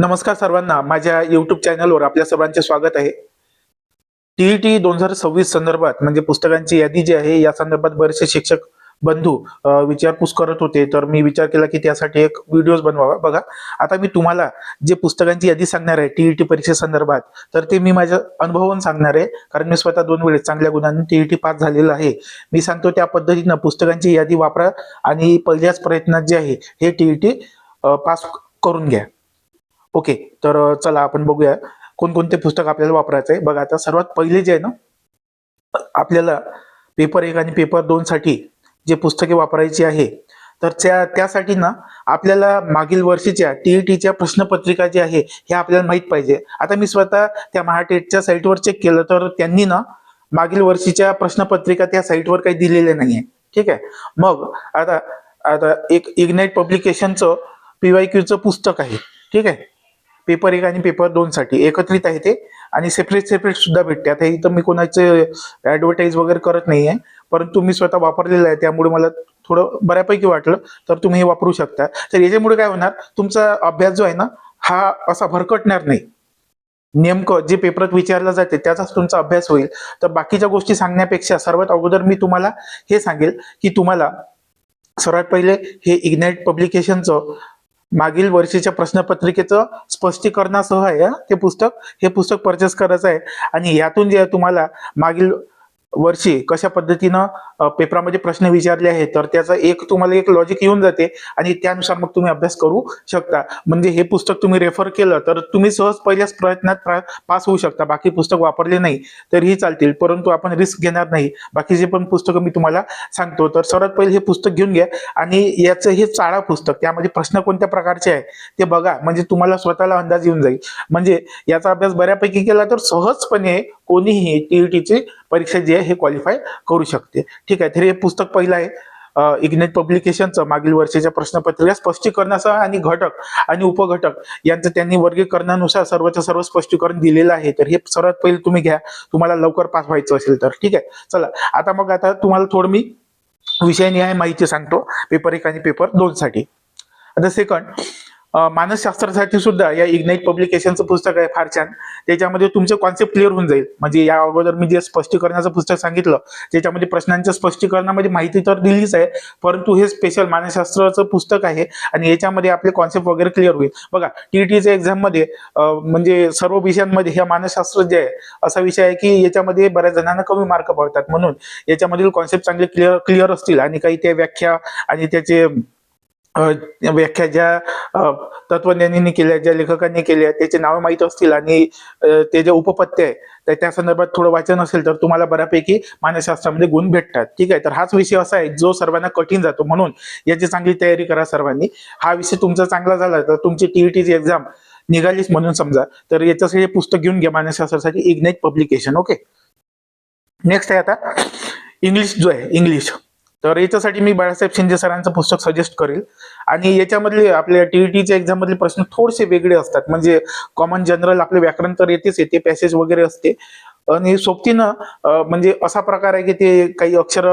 नमस्कार सर्वांना. माझ्या युट्यूब चॅनलवर आपल्या सर्वांचे स्वागत आहे. टीईटी दोन हजार सव्वीस संदर्भात म्हणजे पुस्तकांची यादी जी आहे या संदर्भात बरेचसे शिक्षक बंधू विचारपूस करत होते. तर मी विचार केला की त्यासाठी एक व्हिडिओज बनवावा. बघा आता मी तुम्हाला जे पुस्तकांची यादी सांगणार आहे टीईटी परीक्षेसंदर्भात तर ते मी माझ्या अनुभवून सांगणार आहे. कारण मी स्वतः दोन वेळेस चांगल्या गुणांनी टीईटी पास झालेला आहे. मी सांगतो त्या पद्धतीनं पुस्तकांची यादी वापरा आणि पहिल्याच प्रयत्नात जे आहे हे टीईटी पास करून घ्या. ओके तर चला आपण बघूया. कोणकोणते पुस्तक आपल्याला वापरायचं आहे बघा आता सर्वात पहिले जे आहे ना आपल्याला पेपर एक आणि पेपर दोन साठी जे पुस्तके वापरायची आहे तर त्या त्यासाठी ना आपल्याला मागील वर्षीच्या टीईटीच्या प्रश्नपत्रिका जी आहे हे आपल्याला माहीत पाहिजे. आता मी स्वतः त्या महाटेटच्या साईटवर चेक केलं तर त्यांनी ना मागील वर्षीच्या प्रश्नपत्रिका त्या साईटवर काही दिलेल्या नाहीये. ठीक आहे? मग आता आता एक इग्नाइट पब्लिकेशनचं पीवाय क्यूचं पुस्तक आहे. ठीक आहे? पेपर एक आणि पेपर दोन साठी एकत्रित आहे ते. आणि सेपरेट सेपरेट सुद्धा भेटते. आता इथं मी कोणाचे ऍडव्हर्टाईज वगैरे करत नाहीये. परंतु मी स्वतः वापरलेलं आहे. त्यामुळे मला थोडं बऱ्यापैकी वाटलं तर तुम्ही हे वापरू शकता. तर याच्यामुळे काय होणार? तुमचा अभ्यास जो आहे ना हा असा भरकटणार नाही. नेमकं जे पेपरात विचारलं जाते त्याचाच तुमचा अभ्यास होईल. तर बाकीच्या गोष्टी सांगण्यापेक्षा सर्वात अगोदर मी तुम्हाला हे सांगेल की तुम्हाला सर्वात पहिले हे इग्नाइट पब्लिकेशनचं मागील वर्षीच्या प्रश्नपत्रिकेचं स्पष्टीकरणासह आहे ते पुस्तक. हे पुस्तक परचेस करायचं आहे. आणि यातून जे आहे तुम्हाला मागील वर्षी कशा पद्धतीनं पेपरामध्ये प्रश्न विचारले आहेत तर त्याचा एक तुम्हाला एक लॉजिक येऊन जाते आणि त्यानुसार मग तुम्ही अभ्यास करू शकता. म्हणजे हे पुस्तक तुम्ही रेफर केलं तर तुम्ही सहज पहिल्याच प्रयत्नात पास होऊ शकता. बाकी पुस्तक वापरले नाही तरीही चालतील परंतु आपण रिस्क घेणार नाही. बाकीचे पण पुस्तकं मी तुम्हाला सांगतो. तर सर्वात पहिले हे पुस्तक घेऊन घ्या आणि याचं हे चाळा पुस्तक त्यामध्ये प्रश्न कोणत्या प्रकारचे आहे ते बघा. म्हणजे तुम्हाला स्वतःला अंदाज येऊन जाईल. म्हणजे याचा अभ्यास बऱ्यापैकी केला तर सहजपणे कोणीही टीचे परीक्षा जी आहे हे क्वालिफाय करू शकते. ठीक आहे तर हे पुस्तक पहिलं आहे. इग्नेट पब्लिकेशनचं मागील वर्षाच्या प्रश्नपत्रिका स्पष्टीकरणासह आणि घटक आणि उपघटक यांचं त्यांनी वर्गीकरणानुसार सर्वच्या सर्व स्पष्टीकरण दिलेलं आहे. तर हे सर्वात पहिले तुम्ही घ्या. तुम्हाला लवकर पास व्हायचं असेल तर. ठीक आहे? चला आता मग आता तुम्हाला थोडं मी विषयनिहाय माहिती सांगतो. पेपर एक आणि पेपर दोन साठी आता सेकंड मानसशास्त्रासाठी सुद्धा या इग्नाईट पब्लिकेशनचं पुस्तक आहे फार छान. त्याच्यामध्ये तुमचे कॉन्सेप्ट क्लिअर होऊन जाईल. म्हणजे या अगोदर मी जे स्पष्टीकरणाचं पुस्तक सांगितलं त्याच्यामध्ये प्रश्नांच्या स्पष्टीकरणामध्ये माहिती तर दिलीच आहे परंतु हे स्पेशल मानसशास्त्राचं पुस्तक आहे आणि याच्यामध्ये आपले कॉन्सेप्ट वगैरे क्लिअर होईल. बघा टीईटीच्या एक्झाममध्ये म्हणजे सर्व विषयांमध्ये हे मानसशास्त्र जे आहे असा विषय आहे की याच्यामध्ये बऱ्याच जणांना कमी मार्क पडतात. म्हणून याच्यामधील कॉन्सेप्ट चांगले क्लिअर क्लिअर असतील आणि काही त्या व्याख्या आणि त्याचे व्याख्या ज्या तत्वज्ञानींनी केल्या ज्या लेखकांनी केल्या त्याचे नावं माहीत असतील आणि ते जे उपपत्य आहे तर त्या संदर्भात थोडं वाचन असेल तर तुम्हाला बऱ्यापैकी मानसशास्त्रामध्ये गुण भेटतात. ठीक आहे? तर हाच विषय असा आहे जो सर्वांना कठीण जातो. म्हणून याची चांगली तयारी करा सर्वांनी. हा विषय तुमचा चांगला झाला तर तुमची टीईटीची एक्झाम निघालीच म्हणून समजा. तर याच्यासाठी हे पुस्तक घेऊन घ्या मानसशास्त्रासाठी इग्नेट पब्लिकेशन ओके? नेक्स्ट आहे आता इंग्लिश जो आहे इंग्लिश तर याच्यासाठी मी बाळासाहेब शिंदे सरांचं पुस्तक सजेस्ट करेल. आणि याच्यामधले आपल्या टीईटीच्या एक्झाम मधले प्रश्न थोडेसे वेगळे असतात. म्हणजे कॉमन जनरल आपले व्याकरण तर येतेच येते पॅसेज वगैरे असते. आणि सोबतीनं म्हणजे असा प्रकार आहे की ते काही अक्षर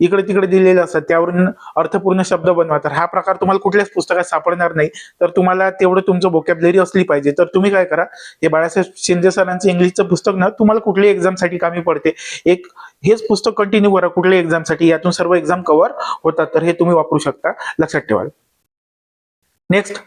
इकडे तिकडे दिलेले असतात त्यावरून अर्थपूर्ण शब्द बनवा तर हा प्रकार तुम्हाला कुठल्याच पुस्तकात सापडणार नाही. तर तुम्हाला तेवढं तुमचं vocabulary असली पाहिजे. तर तुम्ही काय करा हे बाळासाहेब शिंदे सरांचं इंग्लिशचं पुस्तक ना तुम्हाला कुठल्याही एक्झामसाठी कामी पडते? एक हेच पुस्तक कंटिन्यू करा कुठल्या एक्झामसाठी यातून सर्व एक्झाम कव्हर होतात. तर हे तुम्ही वापरू शकता. लक्षात ठेवाल. नेक्स्ट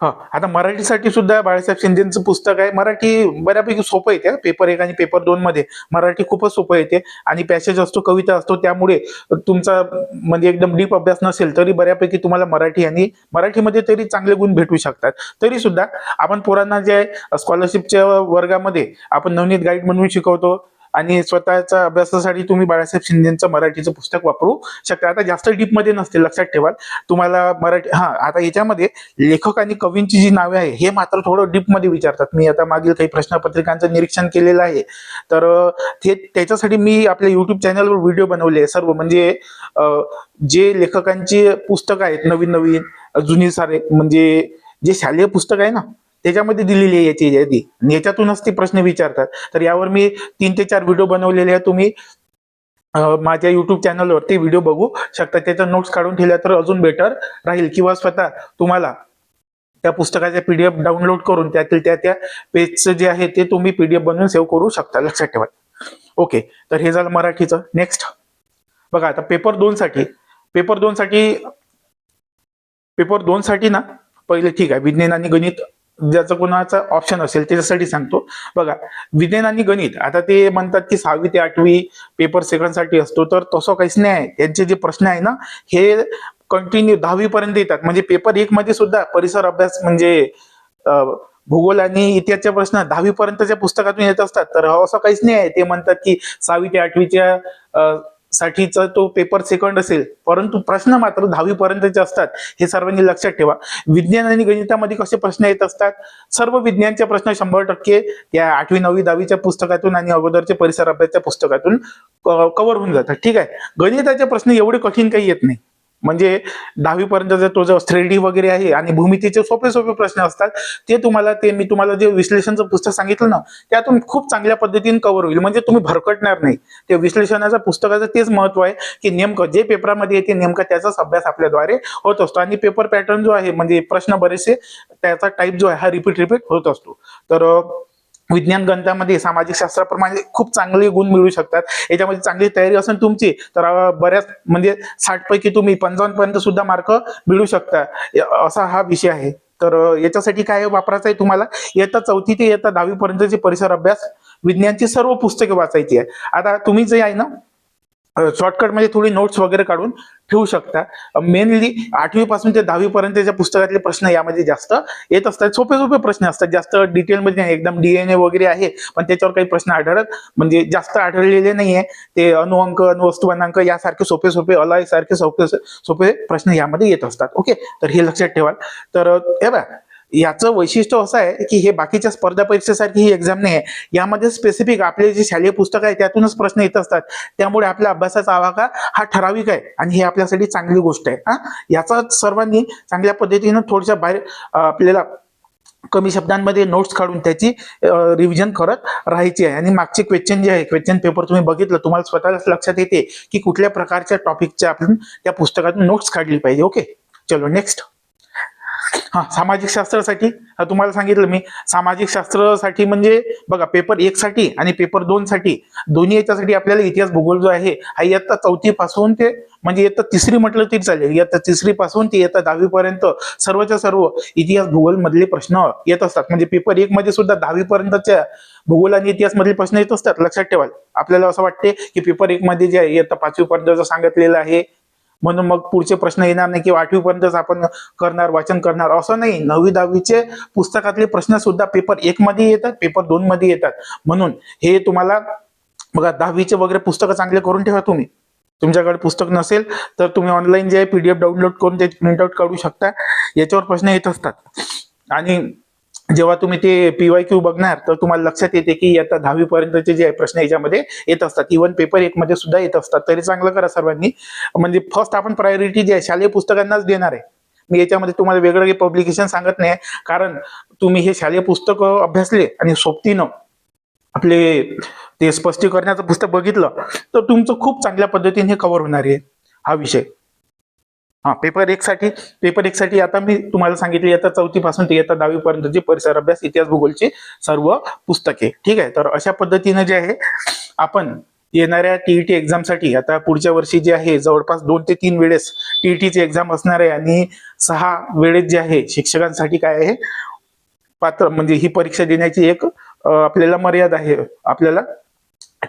हा आता मराठीसाठी सुद्धा बाळासाहेब शिंदेचं पुस्तक आहे. मराठी बऱ्यापैकी सोपं येते पेपर एक आणि पेपर दोन मध्ये मराठी खूपच सोपं येते. आणि पॅसेज असतो कविता असतो त्यामुळे तुमचा म्हणजे एकदम डीप अभ्यास नसेल तरी बऱ्यापैकी तुम्हाला मराठी आणि मराठीमध्ये तरी चांगले गुण भेटू शकतात. तरी सुद्धा आपण पोरांना जे आहे स्कॉलरशिपच्या वर्गामध्ये आपण नवनीत गाईड म्हणून शिकवतो. आणि स्वतःच्या अभ्यासासाठी तुम्ही बाळासाहेब शिंदेचं मराठीचं पुस्तक वापरू शकता. आता जास्त डीपमध्ये नसते लक्षात ठेवा तुम्हाला मराठी हा आता याच्यामध्ये लेखक आणि कवींची जी नावे आहे हे मात्र थोडं डीपमध्ये विचारतात. मी आता मागील काही प्रश्नपत्रिकांचं निरीक्षण केलेलं आहे. तर ते त्याच्यासाठी मी आपल्या युट्यूब चॅनलवर व्हिडिओ बनवले आहे. सर्व म्हणजे जे लेखकांची पुस्तकं आहेत नवीन नवीन जुनी सारे म्हणजे जे शालेय पुस्तक आहे ना त्याच्यामध्ये दिलेली आहे याची यादी. आणि याच्यातूनच ते प्रश्न विचारतात. तर यावर मी तीन ते चार व्हिडिओ बनवलेले आहेत. तुम्ही माझ्या युट्यूब चॅनलवर ते व्हिडिओ बघू शकता. त्याच्या नोट्स काढून ठेवल्या तर अजून बेटर राहील. किंवा स्वतः तुम्हाला त्या पुस्तकाचे पीडीएफ डाउनलोड करून त्यातील त्या त्या पेजचं जे आहे ते तुम्ही पीडीएफ बनवून सेव्ह करू शकता. लक्षात ठेवा. ओके तर हे झालं मराठीचं. नेक्स्ट बघा आता पेपर दोन साठी. पेपर दोन साठी पेपर दोन साठी ना पहिले ठीक आहे. विज्ञान आणि गणित ज्याचं कोणाचा ऑप्शन असेल त्याच्यासाठी सांगतो. बघा विज्ञान आणि गणित आता ते म्हणतात की सहावी ते आठवी पेपर सेकंडसाठी असतो तर तसं काहीच नाही आहे. त्यांचे जे प्रश्न आहे ना हे कंटिन्यू दहावी पर्यंत येतात. म्हणजे पेपर एक मध्ये सुद्धा परिसर अभ्यास म्हणजे भूगोल आणि इतिहासचे प्रश्न दहावी पर्यंतच्या पुस्तकातून येत असतात. तर असं काहीच नाही आहे. ते म्हणतात की सहावी ते आठवीच्या साठीचा तो पेपर सेकंड असेल. परंतु प्रश्न मात्र दहावी पर्यंतचे असतात. हे सर्वांनी लक्षात ठेवा. विज्ञान आणि गणितामध्ये कसे प्रश्न येत असतात? सर्व विज्ञानचे प्रश्न शंभर टक्के या आठवी नववी दहावीच्या पुस्तकातून आणि अगोदरचे परिसर अभ्यासच्या पुस्तकातून कव्हर होऊन जातात. ठीक आहे? गणिताचे प्रश्न एवढे कठीण काही येत नाही. म्हणजे दहावी जर तो जर थ्रेडी वगैरे आहे आणि भूमितीचे सोपे सोपे प्रश्न असतात ते तुम्हाला ते मी तुम्हाला जे विश्लेषणचं पुस्तक सांगितलं ना त्यातून खूप चांगल्या पद्धतीने कव्हर होईल. म्हणजे तुम्ही भरकटणार नाही. ते विश्लेषणाच्या पुस्तकाचं तेच महत्त्व आहे की नेमकं जे पेपरामध्ये येते नेमकं त्याचाच अभ्यास आपल्याद्वारे होत असतो. आणि पेपर पॅटर्न जो आहे म्हणजे प्रश्न बरेचसे त्याचा टाईप जो आहे हा रिपीट रिपीट होत असतो. तर विज्ञान गणितामध्ये सामाजिक शास्त्राप्रमाणे खूप चांगले गुण मिळू शकतात. याच्यामध्ये चांगली तयारी असेल तुमची तर बऱ्याच म्हणजे साठ पैकी तुम्ही पंचावन्न पर्यंत सुद्धा मार्क मिळू शकता. असा हा विषय आहे. तर याच्यासाठी काय वापरायचं आहे तुम्हाला? इयत्ता चौथी ते इयत्ता दहावी पर्यंतचे परिसर अभ्यास विज्ञानची सर्व पुस्तके वाचायची आहे. आता तुम्ही जे आहे ना शॉर्टकट म्हणजे थोडी नोट्स वगैरे काढून ठेवू शकता. मेनली आठवी पासून ते दहावी पर्यंतच्या पुस्तकातले प्रश्न यामध्ये जास्त येत असतात. सोपे सोपे प्रश्न असतात. जास्त डिटेलमध्ये नाही. एकदम डीएनए वगैरे आहे पण त्याच्यावर काही प्रश्न आढळत म्हणजे जास्त आढळलेले नाहीये. ते अनुअंक अणुवस्तू यासारखे सोपे सोपे अलाय सारखे सोपे सोपे प्रश्न यामध्ये येत असतात. ओके तर हे लक्षात ठेवाल. तर हे बघा. याचं वैशिष्ट्य असं आहे की हे बाकीच्या स्पर्धा परीक्षेसारखी ही एक्झाम नाही आहे. यामध्ये स्पेसिफिक आपले जे शालेय पुस्तक आहे त्यातूनच प्रश्न येत असतात. त्यामुळे आपल्या अभ्यासाचा आवाका हा ठराविक आहे आणि हे आपल्यासाठी चांगली गोष्ट आहे. हा? याचा सर्वांनी चांगल्या पद्धतीनं थोडशा बाहेर आपल्याला कमी शब्दांमध्ये नोट्स काढून त्याची रिव्हिजन करत राहायची आहे. आणि मागचे क्वेश्चन जे आहे क्वेश्चन पेपर तुम्ही बघितलं तुम्हाला स्वतःलाच लक्षात येते की कुठल्या प्रकारच्या टॉपिकच्या आपण त्या पुस्तकातून नोट्स काढली पाहिजे. ओके चलो नेक्स्ट हा सामाजिक शास्त्रासाठी? तुम्हाला सांगितलं मी. सामाजिक शास्त्रासाठी म्हणजे बघा पेपर एक साठी आणि पेपर दोन साठी दोन्ही याच्यासाठी आपल्याला इतिहास भूगोल जो आहे हा इयत्ता चौथी पासून ते म्हणजे इयत्ता तिसरी म्हटलं तरी चालेल. इयत्ता तिसरी पासून ते इयत्ता दहावी पर्यंत सर्वच्या सर्व इतिहास भूगोल मधले प्रश्न येत असतात. म्हणजे पेपर एक मध्ये सुद्धा दहावी पर्यंतच्या भूगोल आणि इतिहास मधले प्रश्न येत असतात. लक्षात ठेवाल. आपल्याला असं वाटते की पेपर एक मध्ये जे आहे इयत्ता पाचवी पर्यंत सांगितलेलं आहे म्हणून मग पुढचे प्रश्न येणार नाही किंवा आठवीपर्यंतच आपण करणार वाचन करणार. असं नाही. नववी दहावीचे पुस्तकातले प्रश्न सुद्धा पेपर एक मध्ये येतात पेपर दोन मध्ये येतात. म्हणून हे तुम्हाला बघा दहावीचे वगैरे पुस्तकं चांगले करून ठेवा तुम्ही. तुमच्याकडे पुस्तक नसेल तर तुम्ही ऑनलाईन जे पीडीएफ डाउनलोड करून ते प्रिंटआउट काढू शकता. याच्यावर प्रश्न येत असतात. आणि जेव्हा तुम्ही ते पीवाय क्यू बघणार तर तुम्हाला लक्षात येते की आता दहावी पर्यंतचे जे प्रश्न याच्यामध्ये येत असतात. इव्हन पेपर एक मध्ये सुद्धा येत असतात. तरी चांगलं करा सर्वांनी. म्हणजे फर्स्ट आपण प्रायोरिटी जी आहे शालेय पुस्तकांनाच देणार आहे. मी याच्यामध्ये तुम्हाला वेगळं पब्लिकेशन सांगत नाही. कारण तुम्ही हे शालेय पुस्तक अभ्यासले आणि सोबतीनं आपले ते स्पष्टीकरणाचं पुस्तक बघितलं तर तुमचं खूप चांगल्या पद्धतीने हे कव्हर होणार आहे हा विषय. हा पेपर एक साठी पेपर एक साठी आता मी तुम्हाला सांगितले आता चौथी पासून ते येतात दहावी पर्यंतचे परिसर अभ्यास इतिहास भूगोलचे सर्व पुस्तके ठीक आहे? तर अशा पद्धतीने जे आहे आपण येणाऱ्या टीईटी एक्झामसाठी आता पुढच्या वर्षी जे आहे जवळपास दोन ते तीन वेळेस टीईटीची एक्झाम असणार आहे आणि सहा वेळेस जे आहे शिक्षकांसाठी काय आहे पात्र म्हणजे ही परीक्षा देण्याची एक आपल्याला मर्यादा आहे आपल्याला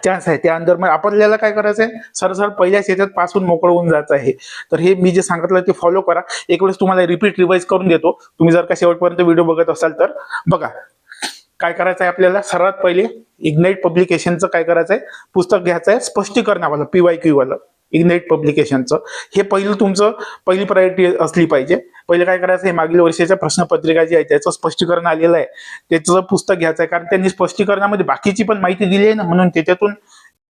चान्स आहे. त्या अंदर मग आपल्याला काय करायचं आहे सरसर पहिल्याच याच्यात पासून होऊन मोकळं होऊन जायचं आहे. तर हे मी जे सांगितलं ते फॉलो करा. एक वेळेस तुम्हाला रिपीट रिवाईज करून देतो. तुम्ही जर का शेवटपर्यंत व्हिडिओ बघत असाल तर बघा. काय करायचं आहे आपल्याला? सर्वात पहिले इग्नाइट पब्लिकेशनचं काय करायचं आहे पुस्तक घ्यायचं आहे स्पष्टीकरणावालं पीवाय क्यू वालं. इग्नाइट पब्लिकेशनचं हे पहिलं तुमचं पहिली प्रायोरिटी असली पाहिजे. पहिले काय करायचं हे मागील वर्षाच्या प्रश्नपत्रिका जी आहे त्याचं स्पष्टीकरण आलेलं आहे. त्याचं पुस्तक घ्यायचं आहे. कारण त्यांनी स्पष्टीकरणामध्ये बाकीची पण माहिती दिली आहे ना म्हणून त्याच्यातून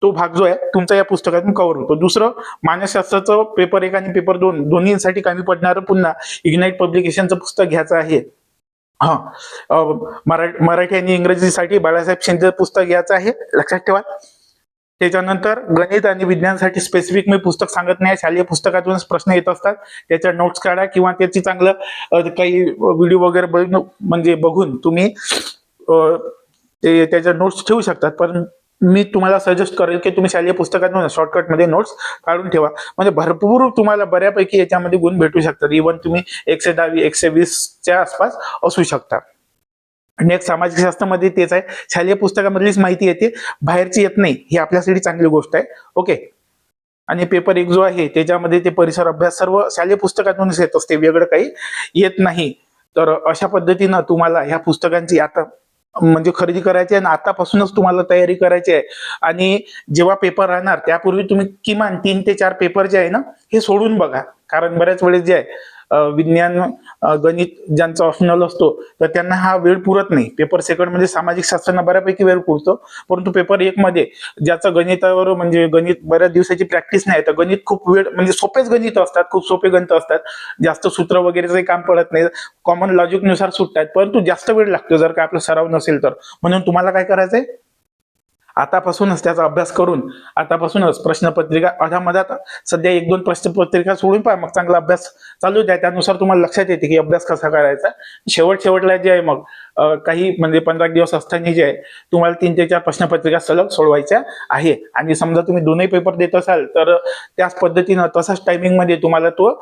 तो भाग जो आहे तुमचा या पुस्तकातून कव्हर होतो. दुसरं मानसशास्त्राचं पेपर एक आणि पेपर दोन दोन्हीसाठी कमी पडणारं पुन्हा इग्नाइट पब्लिकेशनचं पुस्तक घ्यायचं आहे. हा. मराठी मराठी आणि इंग्रजीसाठी बाळासाहेब शिंदे पुस्तक घ्यायचं आहे. लक्षात ठेवा. त्याच्यानंतर गणित आणि विज्ञानसाठी स्पेसिफिक मी पुस्तक सांगत नाही शालेय पुस्तकातूनच प्रश्न येत असतात. त्याच्या नोट्स काढा किंवा त्याची चांगलं काही व्हिडिओ वगैरे बघून म्हणजे बघून तुम्ही ते त्याच्या नोट्स ठेवू शकतात. पण मी तुम्हाला सजेस्ट करेल की तुम्ही शालेय पुस्तकातून शॉर्टकटमध्ये नोट्स काढून ठेवा. म्हणजे भरपूर तुम्हाला बऱ्यापैकी याच्यामध्ये गुण भेटू शकतात. इव्हन तुम्ही एकशे दहावी एकशे वीसच्या आसपास असू शकता. नेक्स्ट सामाजिक शास्त्रामध्ये तेच आहे. शालेय पुस्तकामधलीच माहिती येते. बाहेरची येत नाही. ही आपल्यासाठी चांगली गोष्ट आहे. ओके. आणि पेपर एक जो आहे त्याच्यामध्ये ते परिसर अभ्यास सर्व शालेय पुस्तकातूनच येत असते. वेगळं काही येत नाही. तर अशा पद्धतीनं तुम्हाला ह्या पुस्तकांची आता म्हणजे खरेदी करायची आहे आणि आतापासूनच तुम्हाला तयारी करायची आहे. आणि जेव्हा पेपर राहणार त्यापूर्वी तुम्ही किमान तीन ते चार पेपर जे आहे ना हे सोडून बघा. कारण बऱ्याच वेळेस जे आहे विज्ञान गणित ज्यांचा ऑप्शनल असतो तर त्यांना हा वेळ पुरत नाही. पेपर सेकंड म्हणजे सामाजिक शास्त्रांना बऱ्यापैकी वेळ पुरतो परंतु पेपर एक मध्ये ज्याचं गणितावर म्हणजे गणित बऱ्याच दिवसाची प्रॅक्टिस नाही तर गणित खूप वेळ म्हणजे सोपेच गणित असतात खूप सोपे गणित असतात. जास्त सूत्र वगैरेचं काम पडत नाही. कॉमन लॉजिकनुसार सुटतात परंतु जास्त वेळ लागतो जर का आपला सराव नसेल तर. म्हणून तुम्हाला काय करायचंय? आतापासूनच त्याचा अभ्यास करून आतापासूनच प्रश्नपत्रिका अधामधात सध्या एक दोन प्रश्नपत्रिका सोडून पहा मग चांगला अभ्यास चालू द्या. त्यानुसार तुम्हाला लक्षात येते की अभ्यास कसा करायचा. शेवट शेवटला जे आहे मग काही म्हणजे पंधरा दिवस असताना जे आहे तुम्हाला तीन ते चार प्रश्नपत्रिका सलग सोडवायच्या आहे. आणि समजा तुम्ही दोनही पेपर देत असाल तर त्याच पद्धतीनं तसाच टायमिंगमध्ये तुम्हाला तो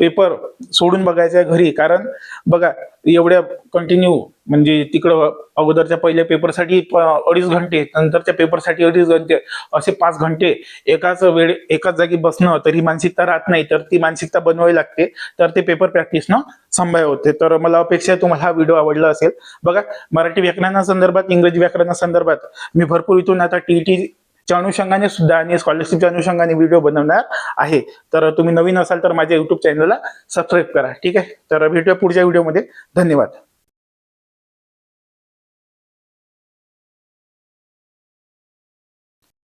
पेपर सोडून बघायचा आहे घरी. कारण बघा एवढ्या कंटिन्यू म्हणजे तिकडं अगोदरच्या पहिल्या पेपरसाठी अडीच घंटे नंतरच्या पेपरसाठी अडीच घंटे असे पाच घंटे एकाच वेळ एकाच जागी बसणं तरी मानसिकता राहत नाही तर ती मानसिकता बनवावी लागते. तर ते पेपर प्रॅक्टिसनं संभव होते. तर मला अपेक्षा आहे तुम्हाला हा व्हिडिओ आवडला असेल. बघा मराठी व्याकरणासंदर्भात इंग्रजी व्याकरणासंदर्भात मी भरपूर इथून आता टीईटी च्या अनुषंगाने सुद्धा आणि स्कॉलरशिपच्या अनुषंगाने व्हिडिओ बनवणार आहे. तर तुम्ही नवीन असाल तर माझ्या युट्यूब चॅनलला सबस्क्राईब करा. ठीक आहे? तर भेटूया पुढच्या व्हिडिओमध्ये धन्यवाद.